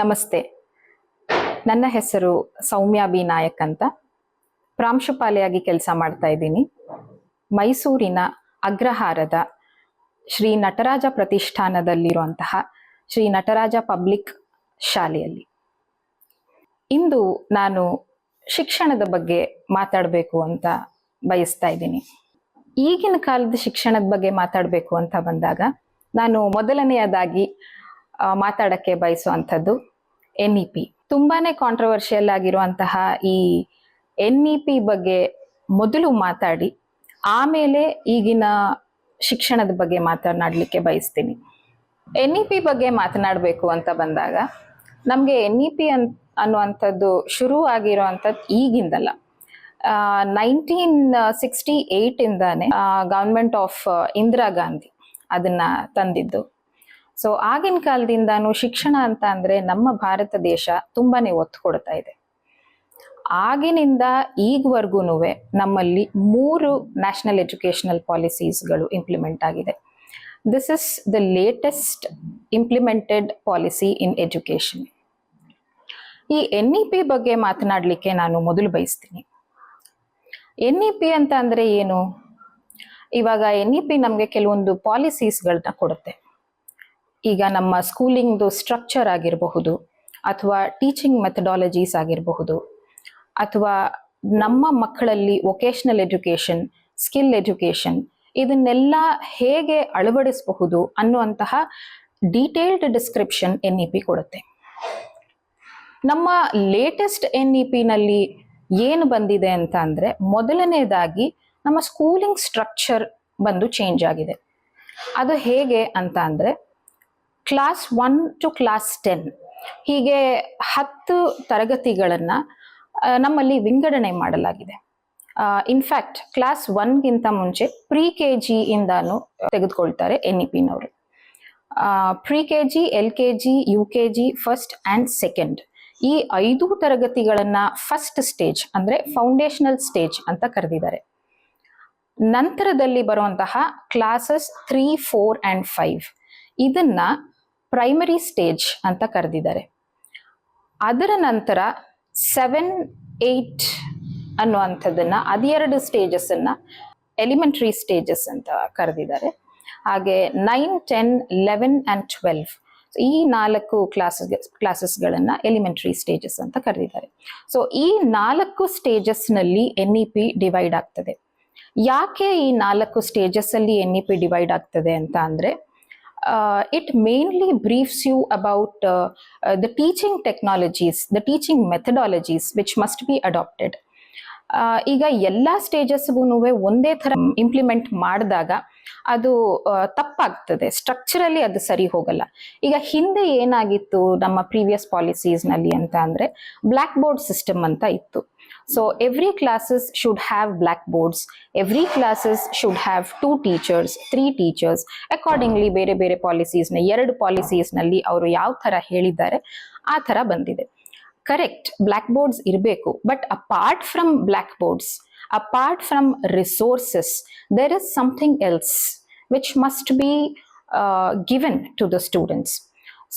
ನಮಸ್ತೆ. ನನ್ನ ಹೆಸರು ಸೌಮ್ಯ ಬಿ ನಾಯಕ್ ಅಂತ. ಪ್ರಾಂಶುಪಾಲೆಯಾಗಿ ಕೆಲಸ ಮಾಡ್ತಾ ಇದ್ದೀನಿ. ಮೈಸೂರಿನ ಅಗ್ರಹಾರದ ಶ್ರೀ ನಟರಾಜ ಪ್ರತಿಷ್ಠಾನದಲ್ಲಿರುವಂತಹ ಶ್ರೀ ನಟರಾಜ ಪಬ್ಲಿಕ್ ಶಾಲೆಯಲ್ಲಿ. ಇಂದು ನಾನು ಶಿಕ್ಷಣದ ಬಗ್ಗೆ ಮಾತಾಡಬೇಕು ಅಂತ ಬಯಸ್ತಾ ಇದ್ದೀನಿ. ಈಗಿನ ಕಾಲದ ಶಿಕ್ಷಣದ ಬಗ್ಗೆ ಮಾತಾಡಬೇಕು ಅಂತ ಬಂದಾಗ ನಾನು ಮೊದಲನೆಯದಾಗಿ ಮಾತಾಡಕ್ಕೆ ಬಯಸುವಂಥದ್ದು ಎನ್ ಇ ಪಿ ತುಂಬಾನೇ ಕಾಂಟ್ರವರ್ಷಿಯಲ್ ಆಗಿರುವಂತಹ ಈ ಎನ್ ಇ ಪಿ ಬಗ್ಗೆ ಮೊದಲು ಮಾತಾಡಿ, ಆಮೇಲೆ ಈಗಿನ ಶಿಕ್ಷಣದ ಬಗ್ಗೆ ಮಾತನಾಡಲಿಕ್ಕೆ ಬಯಸ್ತೀನಿ. ಎನ್ ಇ ಪಿ ಬಗ್ಗೆ ಮಾತನಾಡಬೇಕು ಅಂತ ಬಂದಾಗ, ನಮಗೆ ಎನ್ ಇ ಪಿ ಅನ್, ಅನ್ನುವಂಥದ್ದು ಶುರು ಆಗಿರುವಂಥದ್ದು ಈಗಿಂದಲ್ಲ. ನೈನ್ಟೀನ್ ಸಿಕ್ಸ್ಟಿ ಏಯ್ಟಿಂದಾನೆ ಗವರ್ಮೆಂಟ್ ಆಫ್ ಇಂದಿರಾ ಗಾಂಧಿ ಅದನ್ನ ತಂದಿದ್ದು. ಸೊ ಆಗಿನ ಕಾಲದಿಂದಾನು ಶಿಕ್ಷಣ ಅಂತ ಅಂದ್ರೆ ನಮ್ಮ ಭಾರತ ದೇಶ ತುಂಬಾನೇ ಒತ್ತು ಕೊಡ್ತಾ ಇದೆ. ಆಗಿನಿಂದ ಈಗವರೆಗೂ ನಮ್ಮಲ್ಲಿ ಮೂರು ನ್ಯಾಷನಲ್ ಎಜುಕೇಶನಲ್ ಪಾಲಿಸೀಸ್ಗಳು ಇಂಪ್ಲಿಮೆಂಟ್ ಆಗಿದೆ. This is the latest implemented policy in education ಈ ಎನ್ ಇ ಪಿ ಬಗ್ಗೆ ಮಾತನಾಡಲಿಕ್ಕೆ ನಾನು ಮೊದಲು ಬಯಸ್ತೀನಿ. ಎನ್ ಇ ಪಿ ಅಂತ ಅಂದರೆ ಏನು? ಇವಾಗ ಎನ್ ಇ ಪಿ ನಮಗೆ ಕೆಲವೊಂದು ಪಾಲಿಸೀಸ್ಗಳನ್ನ ಕೊಡುತ್ತೆ. ಈಗ ನಮ್ಮ ಸ್ಕೂಲಿಂಗ್ದು ಸ್ಟ್ರಕ್ಚರ್ ಆಗಿರಬಹುದು ಅಥವಾ ಟೀಚಿಂಗ್ ಮೆಥಡಾಲಜೀಸ್ ಆಗಿರಬಹುದು ಅಥವಾ ನಮ್ಮ ಮಕ್ಕಳಲ್ಲಿ ವೊಕೇಶ್ನಲ್ ಎಜುಕೇಶನ್ ಸ್ಕಿಲ್ ಎಜುಕೇಶನ್ ಇದನ್ನೆಲ್ಲ ಹೇಗೆ ಅಳವಡಿಸಬಹುದು ಅನ್ನುವಂತಹ detailed description N E P ಕೊಡುತ್ತೆ. ನಮ್ಮ ಲೇಟೆಸ್ಟ್ ಎನ್ ಇ ಪಿನಲ್ಲಿ ಏನು ಬಂದಿದೆ ಅಂತ ಅಂದ್ರೆ ಮೊದಲನೇದಾಗಿ ನಮ್ಮ ಸ್ಕೂಲಿಂಗ್ ಸ್ಟ್ರಕ್ಚರ್ ಬಂದು ಚೇಂಜ್ ಆಗಿದೆ. ಅದು ಹೇಗೆ ಅಂತ ಅಂದ್ರೆ class one to class ten ಹೀಗೆ ಹತ್ತು ತರಗತಿಗಳನ್ನು ನಮ್ಮಲ್ಲಿ ವಿಂಗಡಣೆ ಮಾಡಲಾಗಿದೆ. ಇನ್ಫ್ಯಾಕ್ಟ್ ಕ್ಲಾಸ್ ಒನ್ಗಿಂತ ಮುಂಚೆ ಪ್ರಿ ಕೆ ಜಿ ಇಂದಾನು ತೆಗೆದುಕೊಳ್ತಾರೆ N E ಪಿನವರು. Pre K G L K G U K G first and second ಈ ಐದು ತರಗತಿಗಳನ್ನ ಫಸ್ಟ್ ಸ್ಟೇಜ್ ಅಂದ್ರೆ ಫೌಂಡೇಶನಲ್ ಸ್ಟೇಜ್ ಅಂತ ಕರೆದಿದ್ದಾರೆ. ನಂತರದಲ್ಲಿ ಬರುವಂತಹ classes three four and five ಇದನ್ನ ಪ್ರೈಮರಿ ಸ್ಟೇಜ್ ಅಂತ ಕರೆದಿದ್ದಾರೆ. ಅದರ ನಂತರ ಸೆವೆನ್ ಏಯ್ಟ್ ಅನ್ನುವಂಥದ್ದನ್ನು ಅದೆರಡು ಸ್ಟೇಜಸ್ ಅನ್ನ ಎಲಿಮೆಂಟ್ರಿ ಸ್ಟೇಜಸ್ ಅಂತ ಕರೆದಿದ್ದಾರೆ. ಹಾಗೆ nine ten eleven and twelve ಈ ನಾಲ್ಕು ಕ್ಲಾಸಸ್ ಕ್ಲಾಸಸ್ಗಳನ್ನು ಎಲಿಮೆಂಟ್ರಿ ಸ್ಟೇಜಸ್ ಅಂತ ಕರೆದಿದ್ದಾರೆ. ಸೊ ಈ ನಾಲ್ಕು ಸ್ಟೇಜಸ್ನಲ್ಲಿ ಎನ್ ಇ ಪಿ ಡಿವೈಡ್ ಆಗ್ತದೆ. ಯಾಕೆ ಈ ನಾಲ್ಕು ಸ್ಟೇಜಸ್ಸಲ್ಲಿ ಎನ್ ಇ ಪಿ ಡಿವೈಡ್ ಆಗ್ತದೆ ಅಂತ ಅಂದ್ರೆ uh, it mainly briefs you about uh, uh, the teaching technologies, the teaching methodologies which must be adopted. ಈಗ ಎಲ್ಲ ಸ್ಟೇಜಸ್ಗೂ ಒಂದೇ ಥರ ಇಂಪ್ಲಿಮೆಂಟ್ ಮಾಡಿದಾಗ ಅದು ತಪ್ಪಾಗ್ತದೆ. ಸ್ಟ್ರಕ್ಚರಲ್ಲಿ ಅದು ಸರಿ ಹೋಗಲ್ಲ. ಈಗ ಹಿಂದೆ ಏನಾಗಿತ್ತು ನಮ್ಮ ಪ್ರೀವಿಯಸ್ ಪಾಲಿಸೀಸ್ನಲ್ಲಿ ಅಂತ ಅಂದ್ರೆ ಬ್ಲ್ಯಾಕ್ ಬೋರ್ಡ್ ಸಿಸ್ಟಮ್ ಅಂತ ಇತ್ತು. So every classes should have black boards every classes should have two teachers three teachers accordingly ಬೇರೆ ಬೇರೆ ಪಾಲಿಸೀಸ್ನ ಎರಡು ಪಾಲಿಸೀಸ್ನಲ್ಲಿ ಅವರು ಯಾವ ಥರ ಹೇಳಿದ್ದಾರೆ ಆ ಥರ ಬಂದಿದೆ. ಕರೆಕ್ಟ್ ಬ್ಲ್ಯಾಕ್ ಬೋರ್ಡ್ಸ್ ಇರಬೇಕು. But apart from black boards apart from resources there is something else which must be given to the students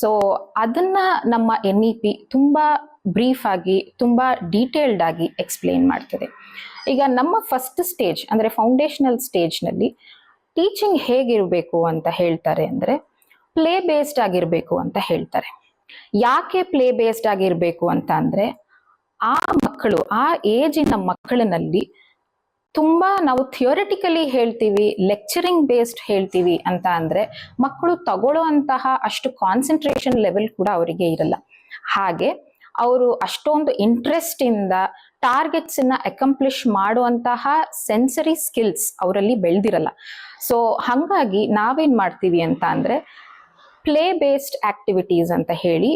so ಅದನ್ನ ನಮ್ಮ ಎನ್ ಇ ಪಿ ತುಂಬ ಬ್ರೀಫ್ ಆಗಿ, ತುಂಬ ಡೀಟೇಲ್ಡ್ ಆಗಿ ಎಕ್ಸ್ಪ್ಲೇನ್ ಮಾಡ್ತದೆ. ಈಗ ನಮ್ಮ ಫಸ್ಟ್ ಸ್ಟೇಜ್ ಅಂದರೆ ಫೌಂಡೇಶನಲ್ ಸ್ಟೇಜ್ನಲ್ಲಿ ಟೀಚಿಂಗ್ ಹೇಗಿರಬೇಕು ಅಂತ ಹೇಳ್ತಾರೆ ಅಂದರೆ ಪ್ಲೇ ಬೇಸ್ಡ್ ಆಗಿರಬೇಕು ಅಂತ ಹೇಳ್ತಾರೆ. ಯಾಕೆ ಪ್ಲೇ ಬೇಸ್ಡ್ ಆಗಿರಬೇಕು ಅಂತ ಅಂದ್ರೆ, ಆ ಮಕ್ಕಳು, ಆ ಏಜಿನ ಮಕ್ಕಳಿನಲ್ಲಿ ತುಂಬಾ ನಾವು ಥಿಯೋರಿಟಿಕಲಿ ಹೇಳ್ತೀವಿ ಲೆಕ್ಚರಿಂಗ್ ಬೇಸ್ಡ್ ಹೇಳ್ತೀವಿ ಅಂತ ಅಂದ್ರೆ ಮಕ್ಕಳು ತಗೊಳ್ಳುವಂತಹ ಅಷ್ಟು ಕಾನ್ಸಂಟ್ರೇಷನ್ ಲೆವೆಲ್ ಕೂಡ ಅವರಿಗೆ ಇರಲ್ಲ. ಹಾಗೆ ಅವರು ಅಷ್ಟೊಂದು ಇಂಟ್ರೆಸ್ಟ್ ಇಂದ ಟಾರ್ಗೆಟ್ಸ್ ಅನ್ನ ಅಕಂಪ್ಲಿಷ್ ಮಾಡುವಂತಹ ಸೆನ್ಸರಿ ಸ್ಕಿಲ್ಸ್ ಅವರಲ್ಲಿ ಬೆಳೆದಿರಲ್ಲ. ಸೊ ಹಂಗಾಗಿ ನಾವೇನ್ ಮಾಡ್ತೀವಿ ಅಂತ ಅಂದ್ರೆ ಪ್ಲೇ ಬೇಸ್ಡ್ ಆಕ್ಟಿವಿಟೀಸ್ ಅಂತ ಹೇಳಿ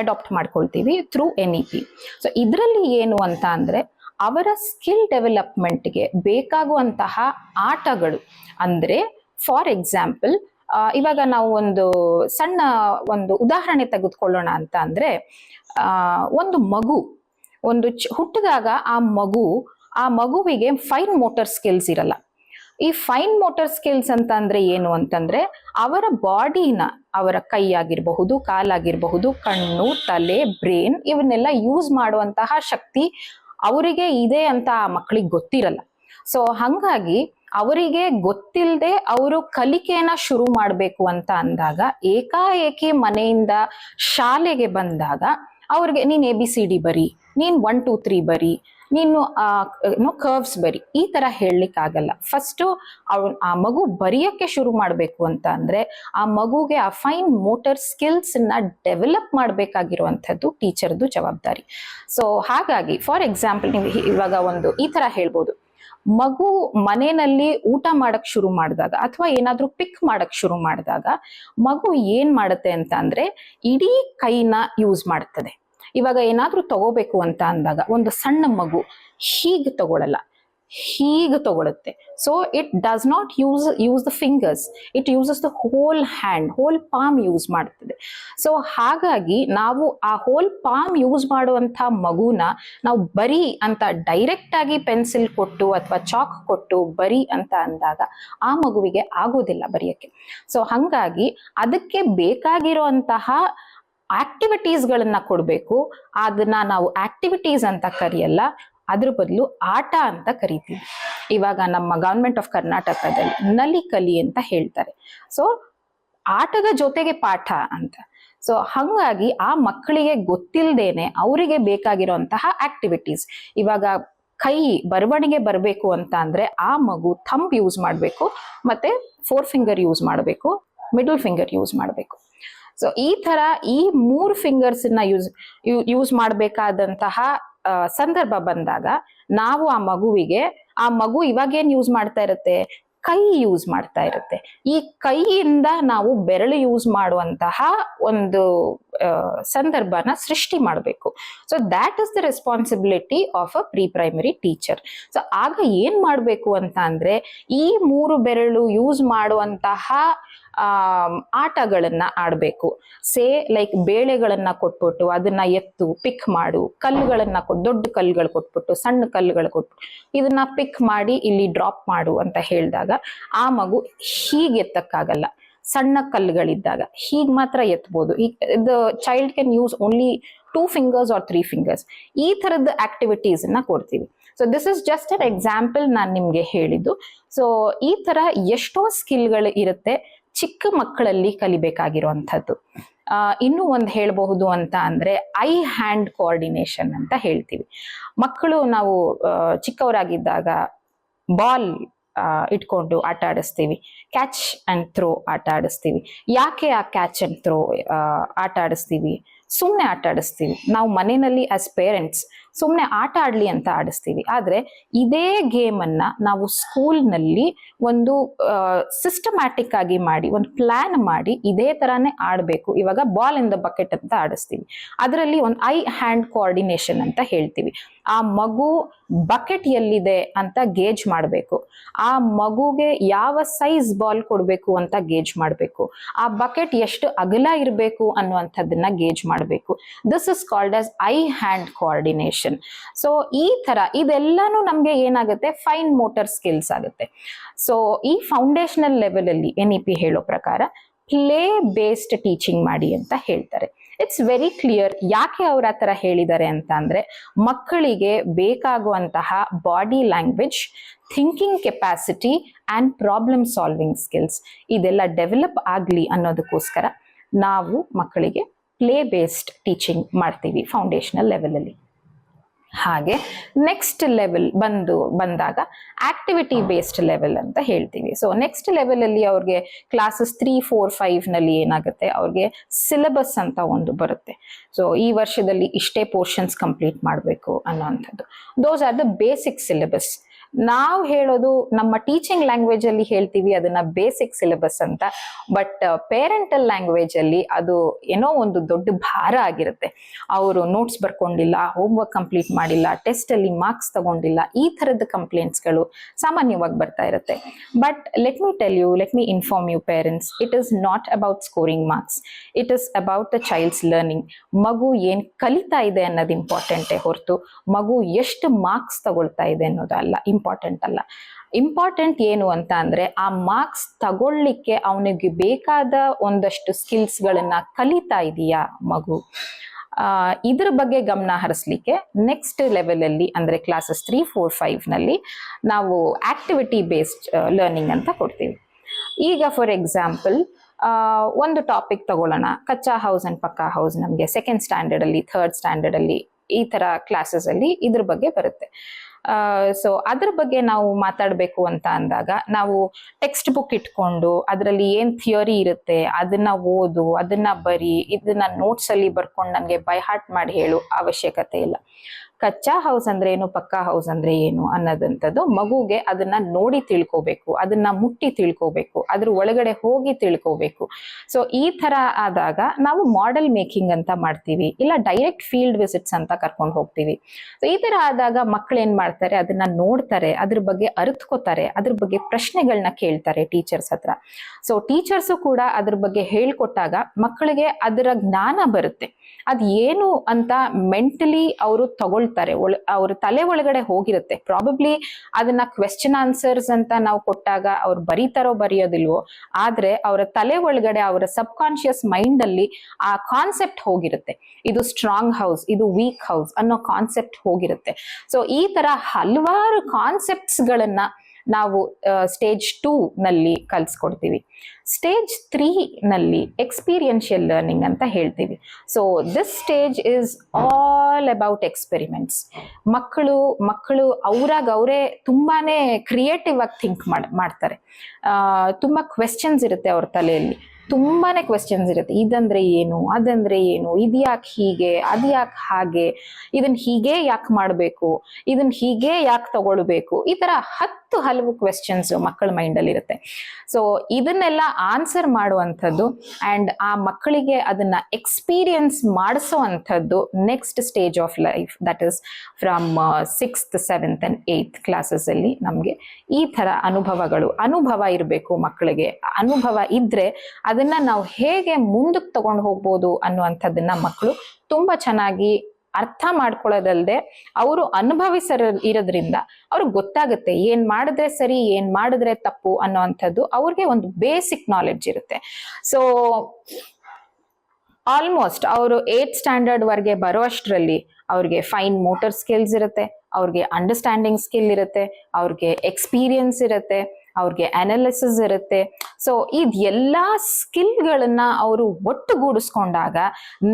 ಅಡಾಪ್ಟ್ ಮಾಡ್ಕೊಳ್ತೀವಿ through N E P so ಇದರಲ್ಲಿ ಏನು ಅಂತ ಅಂದರೆ, ಅವರ ಸ್ಕಿಲ್ ಡೆವಲಪ್ಮೆಂಟ್ಗೆ ಬೇಕಾಗುವಂತಹ ಆಟಗಳು. ಅಂದರೆ ಫಾರ್ ಎಕ್ಸಾಂಪಲ್ ಇವಾಗ ನಾವು ಒಂದು ಸಣ್ಣ ಒಂದು ಉದಾಹರಣೆ ತೆಗೆದುಕೊಳ್ಳೋಣ ಅಂತ ಅಂದರೆ ಒಂದು ಮಗು, ಒಂದು ಹುಟ್ಟಿದಾಗ ಆ ಮಗು, ಆ ಮಗುವಿಗೆ ಫೈನ್ ಮೋಟರ್ ಸ್ಕಿಲ್ಸ್ ಇರಲ್ಲ. ಈ ಫೈನ್ ಮೋಟರ್ ಸ್ಕಿಲ್ಸ್ ಅಂತ ಅಂದ್ರೆ ಏನು ಅಂತಂದ್ರೆ ಅವರ ಬಾಡಿನ ಅವರ ಕೈ ಆಗಿರಬಹುದು ಕಾಲಾಗಿರಬಹುದು, ಕಣ್ಣು, ತಲೆ ಬ್ರೇನ್ ಇವನ್ನೆಲ್ಲ ಯೂಸ್ ಮಾಡುವಂತಹ ಶಕ್ತಿ ಅವರಿಗೆ ಇದೆ ಅಂತ ಆ ಮಕ್ಕಳಿಗೆ ಗೊತ್ತಿರಲ್ಲ. ಸೊ ಹಂಗಾಗಿ ಅವರಿಗೆ ಗೊತ್ತಿಲ್ಲದೆ ಅವರು ಕಲಿಕೆಯನ್ನ ಶುರು ಮಾಡಬೇಕು ಅಂತ ಅಂದಾಗ ಏಕಾಏಕಿ ಮನೆಯಿಂದ ಶಾಲೆಗೆ ಬಂದಾಗ ಅವ್ರಿಗೆ ನೀನ್ ಎ ಬಿ ಸಿ ಡಿ ಬರಿ, ನೀನ್ ಒನ್ ಟೂ ತ್ರೀ ಬರಿ ನೀನು ನೋ ಕರ್ವ್ಸ್ ಬರಿ. ಈ ತರ ಹೇಳಲಿಕ್ಕಾಗಲ್ಲ. ಫಸ್ಟು ಅವನ್, ಆ ಮಗು ಬರೆಯಕ್ಕೆ ಶುರು ಮಾಡಬೇಕು ಅಂತ ಅಂದ್ರೆ ಆ ಮಗುಗೆ ಆ ಫೈನ್ ಮೋಟರ್ ಸ್ಕಿಲ್ಸ್ನ ಡೆವಲಪ್ ಮಾಡಬೇಕಾಗಿರುವಂಥದ್ದು ಟೀಚರ್ದು ಜವಾಬ್ದಾರಿ. ಸೊ ಹಾಗಾಗಿ ಫಾರ್ ಎಕ್ಸಾಂಪಲ್ ನೀವು ಇವಾಗ ಒಂದು ಈ ತರ ಹೇಳ್ಬೋದು. ಮಗು ಮನೆಯಲ್ಲಿ ಊಟ ಮಾಡಕ್ ಶುರು ಮಾಡಿದಾಗ ಅಥವಾ ಏನಾದ್ರೂ ಪಿಕ್ ಮಾಡಕ್ ಶುರು ಮಾಡಿದಾಗ ಮಗು ಏನ್ ಮಾಡುತ್ತೆ ಅಂತ ಅಂದ್ರೆ ಇಡೀ ಕೈನ ಯೂಸ್ ಮಾಡುತ್ತದೆ ಇವಾಗ ಏನಾದ್ರೂ ತಗೋಬೇಕು ಅಂತ ಅಂದಾಗ ಒಂದು ಸಣ್ಣ ಮಗು ಹೀಗೆ ತಗೊಳಲ್ಲ, ಹೀಗೆ ತಗೊಳುತ್ತೆ. So it does not use use the fingers it uses the whole hand whole palm use ಮಾಡ್ತದೆ. ಸೊ ಹಾಗಾಗಿ ನಾವು ಆ ಹೋಲ್ ಪಾಮ್ ಯೂಸ್ ಮಾಡುವಂಥ ಮಗುನ ನಾವು ಬರಿ ಅಂತ ಡೈರೆಕ್ಟ್ ಆಗಿ ಪೆನ್ಸಿಲ್ ಕೊಟ್ಟು ಅಥವಾ ಚಾಕ್ ಕೊಟ್ಟು ಬರಿ ಅಂತ ಅಂದಾಗ ಆ ಮಗುವಿಗೆ ಆಗೋದಿಲ್ಲ ಬರೆಯಕ್ಕೆ. ಸೊ ಹಂಗಾಗಿ ಅದಕ್ಕೆ ಬೇಕಾಗಿರುವಂತಹ ಆಕ್ಟಿವಿಟೀಸ್ಗಳನ್ನ ಕೊಡಬೇಕು. ಅದನ್ನ ನಾವು ಆಕ್ಟಿವಿಟೀಸ್ ಅಂತ ಕರೆಯಲ್ಲ, ಅದ್ರ ಬದಲು ಆಟ ಅಂತ ಕರಿತೀವಿ. ಇವಾಗ ನಮ್ಮ ಗವರ್ಮೆಂಟ್ ಆಫ್ ಕರ್ನಾಟಕದಲ್ಲಿ ನಲಿ ಕಲಿ ಅಂತ ಹೇಳ್ತಾರೆ. ಸೊ ಆಟದ ಜೊತೆಗೆ ಪಾಠ ಅಂತ. ಸೊ ಹಂಗಾಗಿ ಆ ಮಕ್ಕಳಿಗೆ ಗೊತ್ತಿಲ್ಲದೇನೆ ಅವರಿಗೆ ಬೇಕಾಗಿರುವಂತಹ ಆಕ್ಟಿವಿಟೀಸ್ ಇವಾಗ ಕೈ ಬರವಣಿಗೆ ಬರಬೇಕು ಅಂತ ಅಂದ್ರೆ ಆ ಮಗು ಥಂಬ್ ಯೂಸ್ ಮಾಡಬೇಕು, ಮತ್ತೆ ಫೋರ್ ಫಿಂಗರ್ ಯೂಸ್ ಮಾಡಬೇಕು ಮಿಡಲ್ ಫಿಂಗರ್ ಯೂಸ್ ಮಾಡಬೇಕು. ಸೊ ಈ ತರ ಈ ಮೂರು ಫಿಂಗರ್ಸ್ನ ಯೂಸ್ ಯೂಸ್ ಮಾಡಬೇಕಾದಂತಹ ಸಂದರ್ಭ ಬಂದಾಗ ನಾವು ಆ ಮಗುವಿಗೆ, ಆ ಮಗು ಇವಾಗೇನ್ ಯೂಸ್ ಮಾಡ್ತಾ ಇರುತ್ತೆ? ಕೈ ಯೂಸ್ ಮಾಡ್ತಾ ಇರುತ್ತೆ. ಈ ಕೈಯಿಂದ ನಾವು ಬೆರಳು ಯೂಸ್ ಮಾಡುವಂತಹ ಒಂದು ಸಂದರ್ಭನ ಸೃಷ್ಟಿ ಮಾಡಬೇಕು. So that is the responsibility of a pre primary teacher so ಆಗ ಏನ್ ಮಾಡಬೇಕು ಅಂತ ಅಂದ್ರೆ, ಈ ಮೂರು ಬೆರಳು ಯೂಸ್ ಮಾಡುವಂತಹ ಆಟಗಳನ್ನ ಆಡಬೇಕು. ಸೇ ಲೈಕ್ ಬೇಳೆಗಳನ್ನ ಕೊಟ್ಬಿಟ್ಟು ಅದನ್ನ ಎತ್ತು ಪಿಕ್ ಮಾಡು. ಕಲ್ಲುಗಳನ್ನ ಕೊಟ್ಟು ದೊಡ್ಡ ಕಲ್ಲುಗಳು ಕೊಟ್ಬಿಟ್ಟು, ಸಣ್ಣ ಕಲ್ಲುಗಳು ಕೊಟ್ಬಿಟ್ಟು ಇದನ್ನ ಪಿಕ್ ಮಾಡಿ ಇಲ್ಲಿ ಡ್ರಾಪ್ ಮಾಡು ಅಂತ ಹೇಳಿದಾಗ ಆ ಮಗು ಹೀಗೆ ಎತ್ತಕ್ಕಾಗಲ್ಲ. ಸಣ್ಣ ಕಲ್ಲುಗಳಿದ್ದಾಗ ಹೀಗೆ ಮಾತ್ರ ಎತ್ಬೋದು. The child can use only two fingers or three fingers ಈ ಥರದ ಆಕ್ಟಿವಿಟೀಸ್ ಅನ್ನ ಕೊಡ್ತೀವಿ. So this is just an example ನಾನು ನಿಮಗೆ ಹೇಳಿದ್ದು. ಸೊ ಈ ತರ ಎಷ್ಟೋ ಸ್ಕಿಲ್ಗಳು ಇರುತ್ತೆ. ಚಿಕ್ಕ ಮಕ್ಕಳಲ್ಲಿ ಕಲಿಬೇಕಾಗಿರುವಂಥದ್ದು. ಇನ್ನೂ ಒಂದು ಹೇಳಬಹುದು ಅಂತ ಅಂದ್ರೆ ಐ ಹ್ಯಾಂಡ್ ಕೋಆರ್ಡಿನೇಷನ್ ಅಂತ ಹೇಳ್ತೀವಿ. ಮಕ್ಕಳು ನಾವು ಚಿಕ್ಕವರಾಗಿದ್ದಾಗ ಬಾಲ್ ಇಟ್ಕೊಂಡು ಆಟ ಆಡಿಸ್ತೀವಿ. ಕ್ಯಾಚ್ ಅಂಡ್ ಥ್ರೋ ಆಟ ಆಡಿಸ್ತೀವಿ. ಯಾಕೆ ಆ ಕ್ಯಾಚ್ ಅಂಡ್ ಥ್ರೋ ಆಟ ಆಡಿಸ್ತೀವಿ? ಸುಮ್ಮನೆ ಆಟ ಆಡಿಸ್ತೀವಿ. ನಾವು ಮನೆಯಲ್ಲಿ ಆಸ್ ಪೇರೆಂಟ್ಸ್ ಸುಮ್ಮನೆ ಆಟ ಆಡ್ಲಿ ಅಂತ ಆಡಿಸ್ತೀವಿ. ಆದ್ರೆ ಇದೇ ಗೇಮನ್ನ ನಾವು ಸ್ಕೂಲ್ನಲ್ಲಿ ಒಂದು ಸಿಸ್ಟಮ್ಯಾಟಿಕ್ ಆಗಿ ಮಾಡಿ, ಒಂದು ಪ್ಲಾನ್ ಮಾಡಿ ಇದೇ ತರಾನೇ ಆಡಬೇಕು. ಇವಾಗ ಬಾಲ್ ಇನ್ ದ ಬಕೆಟ್ ಅಂತ ಆಡಿಸ್ತೀವಿ. ಅದರಲ್ಲಿ ಒಂದು ಐ ಹ್ಯಾಂಡ್ ಕೋಆರ್ಡಿನೇಷನ್ ಅಂತ ಹೇಳ್ತೀವಿ. ಆ ಮಗು ಬಕೆಟ್ ಎಲ್ಲಿದೆ ಅಂತ ಗೇಜ್ ಮಾಡಬೇಕು. ಆ ಮಗುಗೆ ಯಾವ ಸೈಜ್ ಬಾಲ್ ಕೊಡಬೇಕು ಅಂತ ಗೇಜ್ ಮಾಡಬೇಕು. ಆ ಬಕೆಟ್ ಎಷ್ಟು ಅಗಲ ಇರಬೇಕು ಅನ್ನುವಂಥದ್ದನ್ನ ಗೇಜ್ ಮಾಡಬೇಕು. This is called as eye hand coordination so ಈ ತರ ಇದೆಲ್ಲಾನು ನಮ್ಗೆ ಏನಾಗುತ್ತೆ? ಫೈನ್ ಮೋಟರ್ ಸ್ಕಿಲ್ಸ್ ಆಗುತ್ತೆ. ಸೊ ಈ ಫೌಂಡೇಶನಲ್ ಲೆವೆಲ್ ಅಲ್ಲಿ ಎನ್ ಇ ಪಿ ಹೇಳೋ ಪ್ರಕಾರ ಪ್ಲೇ ಬೇಸ್ಡ್ ಟೀಚಿಂಗ್ ಮಾಡಿ ಅಂತ ಹೇಳ್ತಾರೆ. ಇಟ್ಸ್ ವೆರಿ ಕ್ಲಿಯರ್ ಯಾಕೆ ಅವ್ರ ಆ ಥರ ಹೇಳಿದ್ದಾರೆ ಅಂತ ಅಂದ್ರೆ ಮಕ್ಕಳಿಗೆ ಬೇಕಾಗುವಂತಹ body language thinking capacity and problem solving skills ಇದೆಲ್ಲ ಡೆವಲಪ್ ಆಗಲಿ ಅನ್ನೋದಕ್ಕೋಸ್ಕರ ನಾವು ಮಕ್ಕಳಿಗೆ ಪ್ಲೇ ಬೇಸ್ಡ್ ಟೀಚಿಂಗ್ ಮಾಡ್ತೀವಿ ಫೌಂಡೇಶನಲ್ ಲೆವೆಲಲ್ಲಿ ಹಾಗೆ ನೆಕ್ಸ್ಟ್ ಲೆವೆಲ್ ಬಂದು, ಬಂದಾಗ ಆಕ್ಟಿವಿಟಿ ಬೇಸ್ಡ್ ಲೆವೆಲ್ ಅಂತ ಹೇಳ್ತೀವಿ. ಸೊ ನೆಕ್ಸ್ಟ್ ಲೆವೆಲ್ ಅಲ್ಲಿ ಅವ್ರಿಗೆ ಕ್ಲಾಸಸ್ ತ್ರೀ ಫೋರ್ ಫೈವ್ನಲ್ಲಿ ಏನಾಗುತ್ತೆ? ಅವ್ರಿಗೆ ಸಿಲೆಬಸ್ ಅಂತ ಒಂದು ಬರುತ್ತೆ. ಸೊ ಈ ವರ್ಷದಲ್ಲಿ ಇಷ್ಟೇ ಪೋರ್ಷನ್ಸ್ ಕಂಪ್ಲೀಟ್ ಮಾಡಬೇಕು ಅನ್ನೋವಂಥದ್ದು those are the basic syllabus ನಾವು ಹೇಳೋದು ನಮ್ಮ ಟೀಚಿಂಗ್ ಲ್ಯಾಂಗ್ವೇಜ್ ಅಲ್ಲಿ ಹೇಳ್ತೀವಿ ಅದನ್ನ ಬೇಸಿಕ್ ಸಿಲೆಬಸ್ ಅಂತ. ಬಟ್ ಪೇರೆಂಟಲ್ ಲ್ಯಾಂಗ್ವೇಜ್ ಅಲ್ಲಿ ಅದು ಏನೋ ಒಂದು ದೊಡ್ಡ ಭಾರ ಆಗಿರುತ್ತೆ. ಅವರು ನೋಟ್ಸ್ ಬರ್ಕೊಂಡಿಲ್ಲ ಹೋಮ್ವರ್ಕ್ ಕಂಪ್ಲೀಟ್ ಮಾಡಿಲ್ಲ ಟೆಸ್ಟ್ ಅಲ್ಲಿ ಮಾರ್ಕ್ಸ್ ತಗೊಂಡಿಲ್ಲ, ಈ ಥರದ್ ಕಂಪ್ಲೇಂಟ್ಸ್ಗಳು ಸಾಮಾನ್ಯವಾಗಿ ಬರ್ತಾ ಇರುತ್ತೆ. But let me tell you let me inform you parents it is not about scoring marks it is about the child's learning ಮಗು ಏನ್ ಕಲಿತಾ ಇದೆ ಅನ್ನೋದು ಇಂಪಾರ್ಟೆಂಟೇ ಹೊರತು, ಮಗು ಎಷ್ಟು ಮಾರ್ಕ್ಸ್ ತಗೊಳ್ತಾ ಇದೆ ಅನ್ನೋದಲ್ಲ. ಇಂಪಾರ್ಟೆಂಟ್ ಅಲ್ಲ. ಇಂಪಾರ್ಟೆಂಟ್ ಏನು ಅಂತ ಅಂದ್ರೆ ಆ ಮಾರ್ಕ್ಸ್ ತಗೊಳ್ಳಿಕ್ಕೆ ಅವನಿಗೆ ಬೇಕಾದ ಒಂದಷ್ಟು ಸ್ಕಿಲ್ಸ್ಗಳನ್ನ ಕಲಿತಾ ಇದೆಯಾ ಮಗು. ಇದ್ರ ಬಗ್ಗೆ ಗಮನ ಹರಿಸ್ಲಿಕ್ಕೆ ನೆಕ್ಸ್ಟ್ ಲೆವೆಲ್ ಅಲ್ಲಿ ಅಂದ್ರೆ ಕ್ಲಾಸಸ್ ತ್ರೀ ಫೋರ್ ಫೈವ್ನಲ್ಲಿ ನಾವು ಆಕ್ಟಿವಿಟಿ ಬೇಸ್ಡ್ ಲರ್ನಿಂಗ್ ಅಂತ ಕೊಡ್ತೀವಿ. ಈಗ ಫಾರ್ ಎಕ್ಸಾಂಪಲ್ ಒಂದು ಟಾಪಿಕ್ ತಗೊಳ್ಳೋಣ. Kachcha house and pucca house ನಮಗೆ ಸೆಕೆಂಡ್ ಸ್ಟ್ಯಾಂಡರ್ಡ್ ಅಲ್ಲಿ ಥರ್ಡ್ ಸ್ಟ್ಯಾಂಡರ್ಡ್ ಅಲ್ಲಿ ಈ ತರ ಕ್ಲಾಸಸ್ ಅಲ್ಲಿ ಇದ್ರ ಬಗ್ಗೆ ಬರುತ್ತೆ. ಸೊ ಅದ್ರ ಬಗ್ಗೆ ನಾವು ಮಾತಾಡಬೇಕು ಅಂತ ಅಂದಾಗ ನಾವು ಟೆಕ್ಸ್ಟ್ ಬುಕ್ ಇಟ್ಕೊಂಡು ಅದರಲ್ಲಿ ಏನು ಥಿಯರಿ ಇರುತ್ತೆ, ಅದನ್ನ ಓದು, ಅದನ್ನ ಬರಿ, ಇದನ್ನ ನೋಟ್ಸ್ ಅಲ್ಲಿ ಬರ್ಕೊಂಡು ನನಗೆ ಬೈ ಹಾರ್ಟ್ ಮಾಡಿ ಹೇಳು ಅವಶ್ಯಕತೆ ಇಲ್ಲ. ಕಚ್ಚಾ ಹೌಸ್ ಅಂದ್ರೆ ಏನು, ಪಕ್ಕಾ ಹೌಸ್ ಅಂದ್ರೆ ಏನು ಅನ್ನೋದಂಥದ್ದು ಮಗುಗೆ ಅದನ್ನ ನೋಡಿ ತಿಳ್ಕೋಬೇಕು, ಅದನ್ನ ಮುಟ್ಟಿ ತಿಳ್ಕೋಬೇಕು, ಅದ್ರ ಒಳಗಡೆ ಹೋಗಿ ತಿಳ್ಕೋಬೇಕು. ಸೊ ಈ ತರ ಆದಾಗ ನಾವು ಮಾಡೆಲ್ ಮೇಕಿಂಗ್ ಅಂತ ಮಾಡ್ತೀವಿ, ಇಲ್ಲ ಡೈರೆಕ್ಟ್ ಫೀಲ್ಡ್ ವಿಸಿಟ್ಸ್ ಅಂತ ಕರ್ಕೊಂಡು ಹೋಗ್ತೀವಿ. ಸೊ ಈ ತರ ಆದಾಗ ಮಕ್ಕಳು ಏನ್ ಮಾಡ್ತಾರೆ, ಅದನ್ನ ನೋಡ್ತಾರೆ, ಅದ್ರ ಬಗ್ಗೆ ಅರ್ತ್ಕೋತಾರೆ, ಅದ್ರ ಬಗ್ಗೆ ಪ್ರಶ್ನೆಗಳನ್ನ ಕೇಳ್ತಾರೆ ಟೀಚರ್ಸ್ ಹತ್ರ. ಸೊ ಟೀಚರ್ಸು ಕೂಡ ಅದ್ರ ಬಗ್ಗೆ ಹೇಳ್ಕೊಟ್ಟಾಗ ಮಕ್ಕಳಿಗೆ ಅದರ ಜ್ಞಾನ ಬರುತ್ತೆ. ಅದ್ ಏನು ಅಂತ ಮೆಂಟಲಿ ಅವರು ತಗೊಳ್ತಾರೆ. ಅವ್ರ ತಲೆ ಒಳಗಡೆ ಹೋಗಿರುತ್ತೆ. ಪ್ರಾಬಬ್ಲಿ ಅದನ್ನ ಕ್ವೆಶ್ಚನ್ ಆನ್ಸರ್ಸ್ ಅಂತ ನಾವು ಕೊಟ್ಟಾಗ ಅವ್ರು ಬರೀತಾರೋ ಬರೆಯೋದಿಲ್ವೋ, ಆದ್ರೆ ಅವರ ತಲೆ ಒಳಗಡೆ, ಅವರ ಸಬ್ ಕಾನ್ಶಿಯಸ್ ಮೈಂಡ್ ಅಲ್ಲಿ ಆ ಕಾನ್ಸೆಪ್ಟ್ ಹೋಗಿರುತ್ತೆ. ಇದು ಸ್ಟ್ರಾಂಗ್ ಹೌಸ್ ಇದು ವೀಕ್ ಹೌಸ್ ಅನ್ನೋ ಕಾನ್ಸೆಪ್ಟ್ ಹೋಗಿರುತ್ತೆ. ಸೊ ಈ ತರ ಹಲವಾರು ಕಾನ್ಸೆಪ್ಟ್ಸ್ ಗಳನ್ನ ನಾವು ಸ್ಟೇಜ್ ಟೂ ನಲ್ಲಿ ಕಲಿಸ್ಕೊಡ್ತೀವಿ. ಸ್ಟೇಜ್ ತ್ರೀ ನಲ್ಲಿ ಎಕ್ಸ್ಪೀರಿಯನ್ಷಿಯಲ್ ಲರ್ನಿಂಗ್ ಅಂತ ಹೇಳ್ತೀವಿ. So this stage is all about experiments ಮಕ್ಕಳು ಮಕ್ಕಳು ಅವ್ರಾಗ ಅವರೇ ತುಂಬಾನೇ ಕ್ರಿಯೇಟಿವ್ ಆಗಿ ಥಿಂಕ್ ಮಾಡ್, ಮಾಡ್ತಾರೆ. ತುಂಬ ತುಂಬಾ ಕ್ವೆಶ್ಚನ್ಸ್ ಇರುತ್ತೆ ಅವ್ರ ತಲೆಯಲ್ಲಿ. ತುಂಬಾನೇ ಕ್ವೆಶ್ಚನ್ಸ್ ಇರುತ್ತೆ. ಇದಂದ್ರೆ ಏನು? ಅದಂದ್ರೆ ಏನು? ಇದ್ಯಾಕೆ ಹೀಗೆ? ಅದ್ಯಾಕೆ ಹಾಗೆ? ಇದನ್ನ ಹೀಗೆ ಯಾಕೆ ಮಾಡಬೇಕು? ಇದನ್ನ ಹೀಗೆ ಯಾಕೆ ತಗೊಳ್ಬೇಕು? ಈ ತರ ಹತ್ತು ಹಲವು ಕ್ವೆಶ್ಚನ್ಸ್ ಮಕ್ಕಳ ಮೈಂಡ್ ಅಲ್ಲಿ ಇರುತ್ತೆ. ಸೊ ಇದನ್ನೆಲ್ಲ ಆನ್ಸರ್ ಮಾಡುವಂಥದ್ದು ಅಂಡ್ ಆ ಮಕ್ಕಳಿಗೆ ಅದನ್ನ ಎಕ್ಸ್ಪೀರಿಯನ್ಸ್ ಮಾಡಿಸೋ ಅಂಥದ್ದು next stage of life that is from sixth seventh and eighth classes ಅಲ್ಲಿ ನಮಗೆ ಈ ತರ ಅನುಭವಗಳು, ಅನುಭವ ಇರಬೇಕು ಮಕ್ಕಳಿಗೆ. ಅನುಭವ ಇದ್ರೆ ಅದನ್ನ ನಾವು ಹೇಗೆ ಮುಂದಕ್ಕೆ ತಗೊಂಡು ಹೋಗ್ಬೋದು ಅನ್ನುವಂಥದ್ದನ್ನ ಮಕ್ಕಳು ತುಂಬಾ ಚೆನ್ನಾಗಿ ಅರ್ಥ ಮಾಡ್ಕೊಳ್ಳೋದಲ್ದೆ ಅವರು ಅನುಭವಿಸರ ಇರೋದ್ರಿಂದ ಅವ್ರಿಗೆ ಗೊತ್ತಾಗುತ್ತೆ ಏನ್ ಮಾಡಿದ್ರೆ ಸರಿ, ಏನ್ ಮಾಡಿದ್ರೆ ತಪ್ಪು ಅನ್ನೋವಂಥದ್ದು ಅವ್ರಿಗೆ ಒಂದು ಬೇಸಿಕ್ ನಾಲೆಡ್ಜ್ ಇರುತ್ತೆ. ಸೊ ಆಲ್ಮೋಸ್ಟ್ ಅವರು ಏತ್ ಸ್ಟ್ಯಾಂಡರ್ಡ್ ವರೆಗೆ ಬರುವಷ್ಟರಲ್ಲಿ ಅವ್ರಿಗೆ ಫೈನ್ ಮೋಟರ್ ಸ್ಕಿಲ್ಸ್ ಇರುತ್ತೆ, ಅವ್ರಿಗೆ ಅಂಡರ್ಸ್ಟ್ಯಾಂಡಿಂಗ್ ಸ್ಕಿಲ್ ಇರುತ್ತೆ, ಅವ್ರಿಗೆ ಎಕ್ಸ್ಪೀರಿಯನ್ಸ್ ಇರುತ್ತೆ. ಅವ್ರಿಗೆ ಅನಾಲಿಸಿಸ್ ಇರುತ್ತೆ. ಸೊ ಇದೆಲ್ಲ ಸ್ಕಿಲ್ಗಳನ್ನ ಅವರು ಒಟ್ಟುಗೂಡಿಸ್ಕೊಂಡಾಗ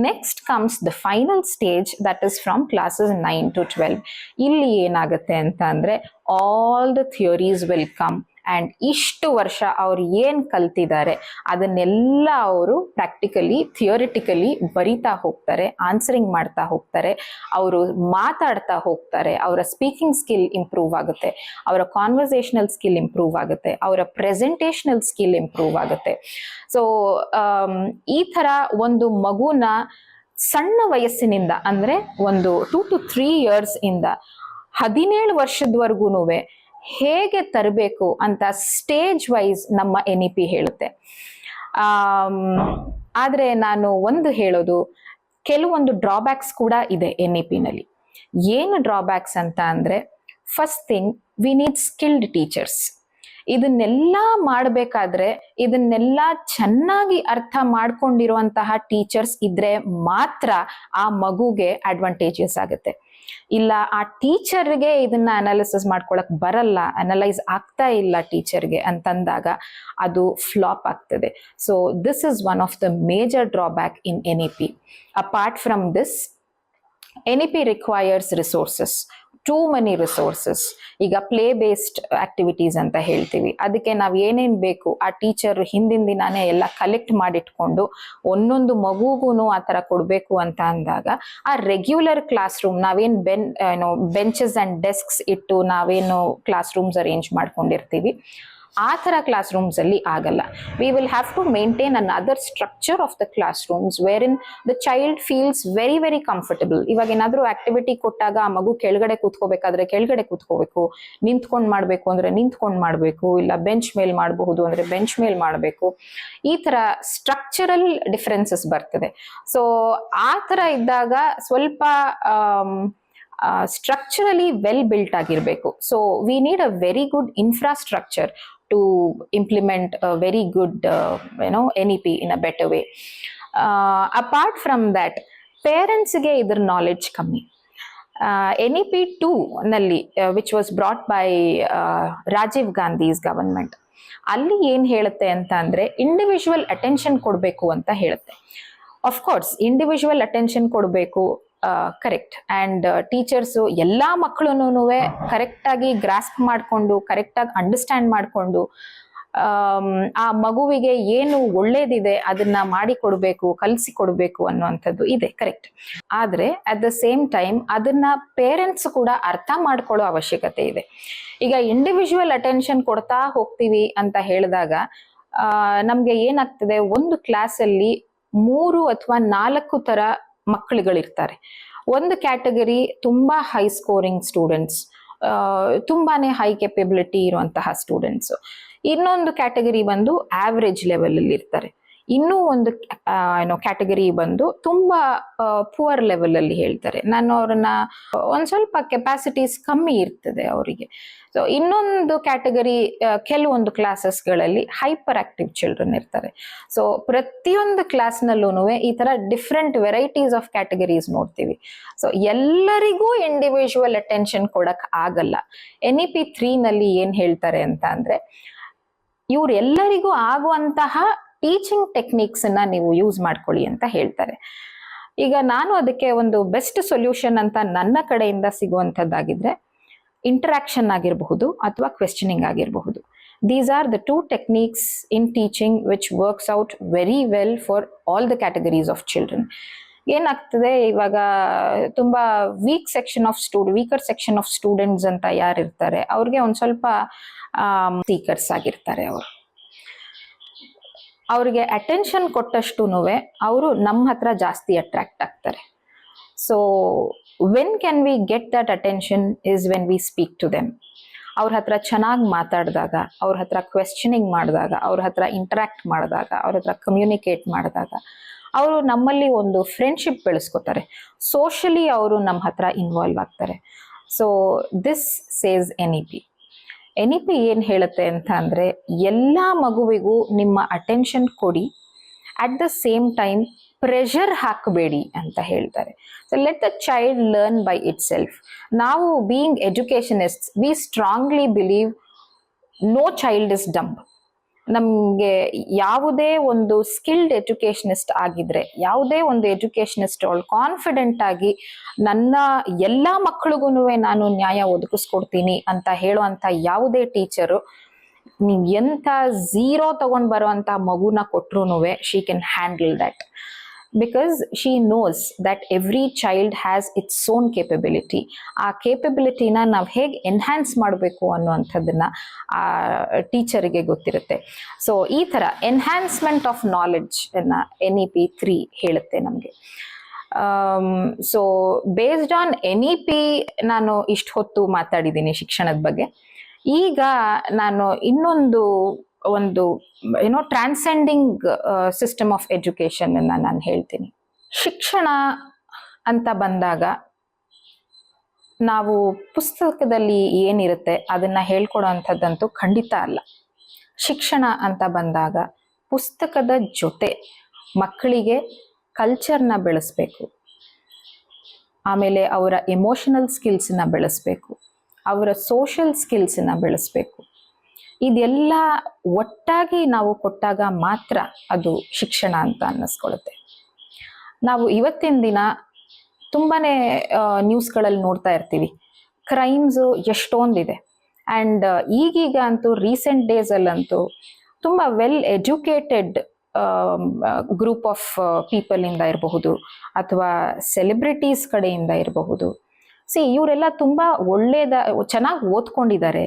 next comes the final stage that is from classes nine to twelve ಇಲ್ಲಿ ಏನಾಗುತ್ತೆ ಅಂತ ಅಂದ್ರೆ all the theories will come and ಇಷ್ಟು ವರ್ಷ ಅವ್ರು ಏನು ಕಲ್ತಿದ್ದಾರೆ, ಅದನ್ನೆಲ್ಲ ಅವರು ಪ್ರಾಕ್ಟಿಕಲಿ ಥಿಯೋರಿಟಿಕಲಿ ಬರಿತಾ ಹೋಗ್ತಾರೆ ಆನ್ಸರಿಂಗ್ ಮಾಡ್ತಾ ಹೋಗ್ತಾರೆ, ಅವರು ಮಾತಾಡ್ತಾ ಹೋಗ್ತಾರೆ, ಅವರ ಸ್ಪೀಕಿಂಗ್ ಸ್ಕಿಲ್ ಇಂಪ್ರೂವ್ ಆಗುತ್ತೆ, ಅವರ ಕಾನ್ವರ್ಸೇಷನಲ್ ಸ್ಕಿಲ್ ಇಂಪ್ರೂವ್ ಆಗುತ್ತೆ, ಅವರ ಪ್ರೆಸೆಂಟೇಷನಲ್ ಸ್ಕಿಲ್ ಇಂಪ್ರೂವ್ ಆಗುತ್ತೆ. ಸೊ ಈ ಥರ ಒಂದು ಮಗುನ ಸಣ್ಣ ವಯಸ್ಸಿನಿಂದ ಅಂದರೆ ಒಂದು ಟೂ ಟು ತ್ರೀ ಇಯರ್ಸ್ ಇಂದ ಹದಿನೇಳು ವರ್ಷದವರೆಗೂ ಹೇಗೆ ತರಬೇಕು ಅಂತ ಸ್ಟೇಜ್ ವೈಸ್ ನಮ್ಮ ಎನ್ ಇ ಪಿ ಹೇಳುತ್ತೆ. ಆದರೆ ನಾನು ಒಂದು ಹೇಳೋದು, ಕೆಲವೊಂದು ಡ್ರಾಬ್ಯಾಕ್ಸ್ ಕೂಡ ಇದೆ ಎನ್ ಇ ನಲ್ಲಿ. ಏನು ಡ್ರಾಬ್ಯಾಕ್ಸ್ ಅಂತ ಅಂದರೆ first thing we need skilled teachers ಇದನ್ನೆಲ್ಲ ಮಾಡಬೇಕಾದ್ರೆ, ಇದನ್ನೆಲ್ಲ ಚೆನ್ನಾಗಿ ಅರ್ಥ ಮಾಡ್ಕೊಂಡಿರುವಂತಹ ಟೀಚರ್ಸ್ ಇದ್ರೆ ಮಾತ್ರ ಆ ಮಗುಗೆ ಅಡ್ವಾಂಟೇಜಸ್ ಆಗುತ್ತೆ. ಇಲ್ಲ, ಆ ಟೀಚರ್ಗೆ ಇದನ್ನ ಅನಾಲಿಸಿಸ್ ಮಾಡ್ಕೊಳಕ್ ಬರಲ್ಲ, ಅನಲೈಸ್ ಆಗ್ತಾ ಇಲ್ಲ ಟೀಚರ್ಗೆ ಅಂತಂದಾಗ ಅದು ಫ್ಲಾಪ್ ಆಗ್ತದೆ. So this is one of the major drawback in N E P apart from this N E P requires resources too money resources ಈಗ ಪ್ಲೇ ಬೇಸ್ಡ್ ಆಕ್ಟಿವಿಟೀಸ್ ಅಂತ ಹೇಳ್ತೀವಿ. ಅದಕ್ಕೆ ನಾವು ಏನೇನು ಬೇಕು, ಆ ಟೀಚರ್ ಹಿಂದಿನ ದಿನಾನೇ ಎಲ್ಲ ಕಲೆಕ್ಟ್ ಮಾಡಿಟ್ಕೊಂಡು ಒಂದೊಂದು ಮಗುಗೂ ಆ ಥರ ಕೊಡಬೇಕು ಅಂತ ಅಂದಾಗ, ಆ ರೆಗ್ಯುಲರ್ ಕ್ಲಾಸ್ ರೂಮ್ ನಾವೇನು ಬೆನ್ ಏನೋ ಬೆಂಚಸ್ ಆ್ಯಂಡ್ ಡೆಸ್ಕ್ಸ್ ಇಟ್ಟು ನಾವೇನು ಕ್ಲಾಸ್ ರೂಮ್ಸ್ ಅರೇಂಜ್ ಮಾಡ್ಕೊಂಡಿರ್ತೀವಿ. ಆ ಥರ ಕ್ಲಾಸ್ ರೂಮ್ಸ್ ಅಲ್ಲಿ ಆಗಲ್ಲ. We will have to maintain another structure of the class rooms where in the child feels very very comfortable ಇವಾಗ ಏನಾದರೂ ಆಕ್ಟಿವಿಟಿ ಕೊಟ್ಟಾಗ ಆ ಮಗು ಕೆಳಗಡೆ ಕೂತ್ಕೋಬೇಕಾದ್ರೆ ಕೆಳಗಡೆ ಕೂತ್ಕೋಬೇಕು. ನಿಂತ್ಕೊಂಡು ಮಾಡಬೇಕು ಅಂದ್ರೆ ನಿಂತ್ಕೊಂಡು ಮಾಡಬೇಕು, ಇಲ್ಲ ಬೆಂಚ್ ಮೇಲ್ ಮಾಡಬಹುದು ಅಂದ್ರೆ ಬೆಂಚ್ ಮೇಲ್ ಮಾಡಬೇಕು. ಈ ತರ ಸ್ಟ್ರಕ್ಚರಲ್ ಡಿಫ್ರೆನ್ಸಸ್ ಬರ್ತದೆ. ಸೊ ಆ ಥರ ಇದ್ದಾಗ ಸ್ವಲ್ಪ ಸ್ಟ್ರಕ್ಚರಲಿ ವೆಲ್ ಬಿಲ್ಟ್ ಆಗಿರಬೇಕು. So we need a very good infrastructure to implement very good you know N E P in a better way apart from that ಪೇರೆಂಟ್ಸ್ಗೆ ಇದ್ರ ನಾಲೆಡ್ಜ್ ಕಮ್ಮಿ. ಎನ್ ಇ ಪಿ ಟೂ ನಲ್ಲಿ which was brought by Rajiv Gandhi's government ಅಲ್ಲಿ ಏನು ಹೇಳುತ್ತೆ ಅಂತ ಅಂದರೆ individual attention ಕೊಡಬೇಕು ಅಂತ ಹೇಳುತ್ತೆ. ಕೋರ್ಸ್ ಇಂಡಿವಿಜುವಲ್ ಅಟೆನ್ಷನ್ ಕೊಡಬೇಕು ಕರೆಕ್ಟ್ ಆ್ಯಂಡ್ ಟೀಚರ್ಸು ಎಲ್ಲ ಮಕ್ಕಳನ್ನು ಕರೆಕ್ಟಾಗಿ ಗ್ರಾಸ್ಪ್ ಮಾಡಿಕೊಂಡು ಕರೆಕ್ಟಾಗಿ ಅಂಡರ್ಸ್ಟ್ಯಾಂಡ್ ಮಾಡಿಕೊಂಡು ಆ ಮಗುವಿಗೆ ಏನು ಒಳ್ಳೇದಿದೆ ಅದನ್ನ ಮಾಡಿ ಕೊಡಬೇಕು, ಕಲಿಸಿ ಕೊಡಬೇಕು ಅನ್ನುವಂಥದ್ದು ಇದೆ ಕರೆಕ್ಟ್ ಆದ್ರೆ ಅಟ್ ದ ಸೇಮ್ ಟೈಮ್ ಅದನ್ನ ಪೇರೆಂಟ್ಸ್ ಕೂಡ ಅರ್ಥ ಮಾಡ್ಕೊಳ್ಳೋ ಅವಶ್ಯಕತೆ ಇದೆ. ಈಗ ಇಂಡಿವಿಜುವಲ್ ಅಟೆನ್ಷನ್ ಕೊಡ್ತಾ ಹೋಗ್ತೀವಿ ಅಂತ ಹೇಳಿದಾಗ ನಮ್ಗೆ ಏನಾಗ್ತದೆ, ಒಂದು ಕ್ಲಾಸಲ್ಲಿ ಮೂರು ಅಥವಾ ನಾಲ್ಕು ತರ ಮಕ್ಕಳುಗಳಿರ್ತಾರೆ. ಒಂದು ಕ್ಯಾಟಗರಿ ತುಂಬಾ ಹೈ ಸ್ಕೋರಿಂಗ್ ಸ್ಟೂಡೆಂಟ್ಸ್ ತುಂಬಾನೇ ಹೈ ಕೆಪಬಿಲಿಟಿ ಇರುವಂತಹ ಸ್ಟೂಡೆಂಟ್ಸ್ ಇನ್ನೊಂದು ಕ್ಯಾಟಗರಿ ಬಂದು ಆವ್ರೇಜ್ ಲೆವೆಲ್ ಅಲ್ಲಿ ಇರ್ತಾರೆ ಇನ್ನೂ ಒಂದು ಏನೋ ಕ್ಯಾಟಗರಿ ಬಂದು ತುಂಬಾ ಪುವರ್ ಲೆವೆಲ್ ಅಲ್ಲಿ ಹೇಳ್ತಾರೆ. ನಾನು ಅವ್ರನ್ನ ಒಂದ್ ಸ್ವಲ್ಪ ಕೆಪಾಸಿಟೀಸ್ ಕಮ್ಮಿ ಇರ್ತದೆ ಅವರಿಗೆ. ಸೊ ಇನ್ನೊಂದು ಕ್ಯಾಟಗರಿ ಕೆಲವೊಂದು ಕ್ಲಾಸಸ್ಗಳಲ್ಲಿ ಹೈಪರ್ ಆಕ್ಟಿವ್ ಚಿಲ್ಡ್ರನ್ ಇರ್ತಾರೆ. ಸೊ ಪ್ರತಿಯೊಂದು ಕ್ಲಾಸ್ನಲ್ಲೂ ಈ ತರ ಡಿಫ್ರೆಂಟ್ ವೆರೈಟೀಸ್ ಆಫ್ ಕ್ಯಾಟಗರೀಸ್ ನೋಡ್ತೀವಿ. ಸೊ ಎಲ್ಲರಿಗೂ ಇಂಡಿವಿಜುವಲ್ ಅಟೆನ್ಷನ್ ಕೊಡಕ್ ಆಗಲ್ಲ. ಎನ್ ಇ ಪಿ ತ್ರೀನಲ್ಲಿ ಏನ್ ಹೇಳ್ತಾರೆ ಅಂತ ಅಂದ್ರೆ ಇವ್ರೆಲ್ಲರಿಗೂ ಆಗುವಂತಹ ಟೀಚಿಂಗ್ ಟೆಕ್ನಿಕ್ಸ್ ಅನ್ನ ನೀವು ಯೂಸ್ ಮಾಡ್ಕೊಳ್ಳಿ ಅಂತ ಹೇಳ್ತಾರೆ. ಈಗ ನಾನು ಅದಕ್ಕೆ ಒಂದು ಬೆಸ್ಟ್ ಸೊಲ್ಯೂಷನ್ ಅಂತ ನನ್ನ ಕಡೆಯಿಂದ ಸಿಗುವಂಥದ್ದಾಗಿದ್ರೆ ಇಂಟರಾಕ್ಷನ್ ಆಗಿರಬಹುದು ಅಥವಾ ಕ್ವೆಶ್ಚನಿಂಗ್ ಆಗಿರಬಹುದು. These are the two techniques in teaching which works out very well for all the categories of children ಏನಾಗ್ತದೆ? ಇವಾಗ ತುಂಬಾ weak section of stud weaker section of students ಅಂತ ಯಾರಿರ್ತಾರೆ, ಅವ್ರಿಗೆ ಒಂದು ಸ್ವಲ್ಪ ಸ್ಪೀಕರ್ಸ್ ಆಗಿರ್ತಾರೆ ಅವರು. ಅವ್ರಿಗೆ ಅಟೆನ್ಷನ್ ಕೊಟ್ಟಷ್ಟು ಅವರು ನಮ್ಮ ಹತ್ರ ಜಾಸ್ತಿ ಅಟ್ರಾಕ್ಟ್ ಆಗ್ತಾರೆ. So when can we get that attention is when we speak to them ಅವ್ರ ಹತ್ರ ಚೆನ್ನಾಗಿ ಮಾತಾಡಿದಾಗ, ಅವ್ರ ಹತ್ರ ಕ್ವೆಶ್ಚನಿಂಗ್ ಮಾಡಿದಾಗ, ಅವ್ರ ಹತ್ರ ಇಂಟರಾಕ್ಟ್ ಮಾಡಿದಾಗ, ಅವ್ರ ಹತ್ರ ಕಮ್ಯುನಿಕೇಟ್ ಮಾಡಿದಾಗ, ಅವರು ನಮ್ಮಲ್ಲಿ ಒಂದು ಫ್ರೆಂಡ್ಶಿಪ್ ಬೆಳೆಸ್ಕೋತಾರೆ. ಸೋಷಲಿ ಅವರು ನಮ್ಮ ಹತ್ರ ಇನ್ವಾಲ್ವ್ ಆಗ್ತಾರೆ. So this says any P N E P ಏನು ಹೇಳುತ್ತೆ ಅಂತ ಅಂದರೆ ಎಲ್ಲ ಮಗುವಿಗೂ ನಿಮ್ಮ ಅಟೆನ್ಷನ್ ಕೊಡಿ. At the same time pressure ಹಾಕಬೇಡಿ ಅಂತ ಹೇಳ್ತಾರೆ. So let the child learn by it self ನಾವು being educationist we strongly believe no child is dumb ನಮಗೆ ಯಾವುದೇ ಒಂದು ಸ್ಕಿಲ್ಡ್ ಎಜುಕೇಷನಿಸ್ಟ್ ಆಗಿದ್ರೆ, ಯಾವುದೇ ಒಂದು ಎಜುಕೇಷನಿಸ್ಟ್ ಅವಳು ಕಾನ್ಫಿಡೆಂಟ್ ಆಗಿ ನನ್ನ ಎಲ್ಲ ಮಕ್ಕಳಿಗೂ ನಾನು ನ್ಯಾಯ ಒದಗಿಸ್ಕೊಡ್ತೀನಿ ಅಂತ ಹೇಳುವಂತ ಯಾವುದೇ ಟೀಚರು ನೀವು ಎಂಥ ಝೀರೋ ತಗೊಂಡ್ ಬರುವಂತ ಮಗುನ ಕೊಟ್ರು she can handle that because she knows that every child has its own capability ಆ ಕೇಪಬಿಲಿಟಿನ ನಾವು ಹೇಗೆ ಎನ್ಹ್ಯಾನ್ಸ್ ಮಾಡಬೇಕು ಅನ್ನುವಂಥದ್ದನ್ನ, ಆ ಟೀಚರಿಗೆ ಗೊತ್ತಿರುತ್ತೆ. ಸೊ ಈ ಥರ ಎನ್ಹ್ಯಾನ್ಸ್ಮೆಂಟ್ ಆಫ್ ನಾಲೆಡ್ಜ್ ಅನ್ನ ಎನ್ ಇ ಪಿ ತ್ರೀ ಹೇಳುತ್ತೆ ನಮಗೆ. So based on N E P ನಾನು ಇಷ್ಟು ಹೊತ್ತು ಮಾತಾಡಿದ್ದೀನಿ ಶಿಕ್ಷಣದ ಬಗ್ಗೆ. ಈಗ ನಾನು ಇನ್ನೊಂದು ಒಂದು ಏನೋ ಟ್ರಾನ್ಸೆಂಡಿಂಗ್ ಸಿಸ್ಟಮ್ ಆಫ್ ಎಜುಕೇಶನ್ ಅನ್ನ ನಾನು ಹೇಳ್ತೀನಿ. ಶಿಕ್ಷಣ ಅಂತ ಬಂದಾಗ ನಾವು ಪುಸ್ತಕದಲ್ಲಿ ಏನಿರುತ್ತೆ ಅದನ್ನ ಹೇಳ್ಕೊಡೋ ಅಂಥದ್ದಂತೂ ಖಂಡಿತ ಅಲ್ಲ. ಶಿಕ್ಷಣ ಅಂತ ಬಂದಾಗ ಪುಸ್ತಕದ ಜೊತೆ ಮಕ್ಕಳಿಗೆ ಕಲ್ಚರ್ನ ಬೆಳೆಸ್ಬೇಕು. ಆಮೇಲೆ ಅವರ ಎಮೋಷನಲ್ ಸ್ಕಿಲ್ಸನ್ನ ಬೆಳೆಸ್ಬೇಕು. ಅವರ ಸೋಷಿಯಲ್ ಸ್ಕಿಲ್ಸನ್ನ ಬೆಳೆಸ್ಬೇಕು. ಇದೆಲ್ಲ ಒಟ್ಟಾಗಿ ನಾವು ಕೊಟ್ಟಾಗ ಮಾತ್ರ ಅದು ಶಿಕ್ಷಣ ಅಂತ ಅನ್ನಿಸ್ಕೊಳ್ಳುತ್ತೆ ನಾವು ಇವತ್ತಿನ ದಿನ ತುಂಬಾನೇ ನ್ಯೂಸ್ಗಳಲ್ಲಿ ನೋಡ್ತಾ ಇರ್ತೀವಿ. ಕ್ರೈಮ್ಸು ಎಷ್ಟೊಂದಿದೆ. ಆ್ಯಂಡ್ ಈಗೀಗ ಅಂತೂ ರೀಸೆಂಟ್ ಡೇಸಲ್ಲಂತೂ ತುಂಬ ವೆಲ್ ಎಜುಕೇಟೆಡ್ ಗ್ರೂಪ್ ಆಫ್ ಪೀಪಲಿಂದ ಇರಬಹುದು ಅಥವಾ ಸೆಲೆಬ್ರಿಟೀಸ್ ಕಡೆಯಿಂದ ಇರಬಹುದು. ಸಿ, ಇವರೆಲ್ಲ ತುಂಬ ಒಳ್ಳೆಯದ ಚೆನ್ನಾಗಿ ಓದ್ಕೊಂಡಿದ್ದಾರೆ.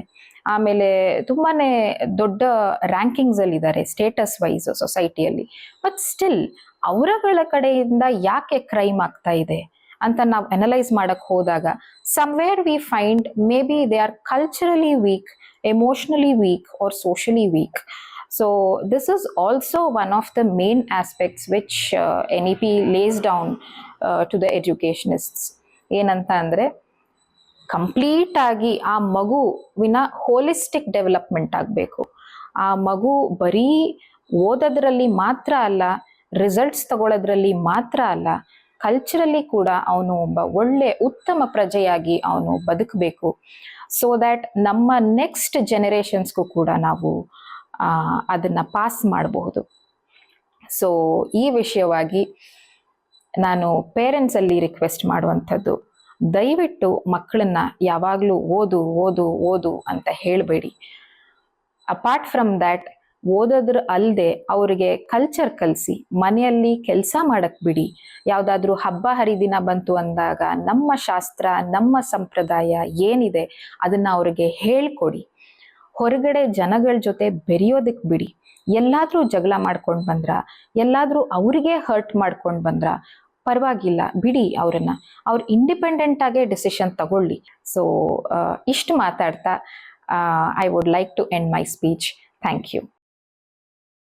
ಆಮೇಲೆ ತುಂಬಾನೇ ದೊಡ್ಡ ರ್ಯಾಂಕಿಂಗ್ಸ್ ಅಲ್ಲಿ ಇದ್ದಾರೆ ಸ್ಟೇಟಸ್ ವೈಸ್ ಸೊಸೈಟಿಯಲ್ಲಿ ಬಟ್ ಸ್ಟಿಲ್ ಅವರಗಳ ಕಡೆಯಿಂದ ಯಾಕೆ ಕ್ರೈಮ್ ಆಗ್ತಾ ಇದೆ ಅಂತ ನಾವು ಅನಲೈಸ್ ಮಾಡಕ್ ಹೋದಾಗ somewhere we find may be they are culturally weak emotionally weak or socially weak so this is also one of the main aspects which N E P lays down to the educationists ಏನಂತ ಅಂದರೆ complete ಆಗಿ ಆ ಮಗುವಿನ holistic development ಆಗಬೇಕು. ಆ ಮಗು ಬರೀ ಓದೋದ್ರಲ್ಲಿ ಮಾತ್ರ ಅಲ್ಲ ರಿಸಲ್ಟ್ಸ್ ತಗೊಳ್ಳೋದ್ರಲ್ಲಿ ಮಾತ್ರ ಅಲ್ಲ ಕಲ್ಚರಲ್ಲಿ ಕೂಡ ಅವನು ಒಬ್ಬ ಒಳ್ಳೆ ಉತ್ತಮ ಪ್ರಜೆಯಾಗಿ ಅವನು ಬದುಕಬೇಕು. ಸೊ ದ್ಯಾಟ್ ನಮ್ಮ ನೆಕ್ಸ್ಟ್ ಜನರೇಷನ್ಸ್ಗೂ ಕೂಡ ನಾವು ಅದನ್ನು ಪಾಸ್ ಮಾಡಬಹುದು. ಸೊ ಈ ವಿಷಯವಾಗಿ ನಾನು ಪೇರೆಂಟ್ಸಲ್ಲಿ ರಿಕ್ವೆಸ್ಟ್ ಮಾಡುವಂಥದ್ದು ದಯವಿಟ್ಟು ಮಕ್ಕಳನ್ನ ಯಾವಾಗಲೂ ಓದು ಓದು ಓದು ಅಂತ ಹೇಳಬೇಡಿ. ಅಪಾರ್ಟ್ ಫ್ರಮ್ ದ್ಯಾಟ್ ಓದೋದ್ರ ಅಲ್ಲದೆ ಅವರಿಗೆ ಕಲ್ಚರ್ ಕಲಿಸಿ, ಮನೆಯಲ್ಲಿ ಕೆಲಸ ಮಾಡಕ್ ಬಿಡಿ. ಯಾವುದಾದ್ರೂ ಹಬ್ಬ ಹರಿದಿನ ಬಂತು ಅಂದಾಗ ನಮ್ಮ ಶಾಸ್ತ್ರ, ನಮ್ಮ ಸಂಪ್ರದಾಯ ಏನಿದೆ ಅದನ್ನ ಅವರಿಗೆ ಹೇಳ್ಕೊಡಿ. ಹೊರಗಡೆ ಜನಗಳ ಜೊತೆ ಬೆರೆಯೋದಕ್ಕೆ ಬಿಡಿ. ಎಲ್ಲಾದ್ರೂ ಜಗಳ ಮಾಡ್ಕೊಂಡು ಬಂದ್ರ, ಎಲ್ಲಾದ್ರೂ ಅವರಿಗೆ ಹರ್ಟ್ ಮಾಡ್ಕೊಂಡು ಬಂದ್ರ ಪರವಾಗಿಲ್ಲ, ಬಿಡಿ ಅವರನ್ನ. ಅವ್ರು ಇಂಡಿಪೆಂಡೆಂಟ್ ಆಗೇ ಡಿಸಿಷನ್ ತಗೊಳ್ಳಿ. ಸೊ ಇಷ್ಟು ಮಾತಾಡ್ತಾ I would like to end my speech thank you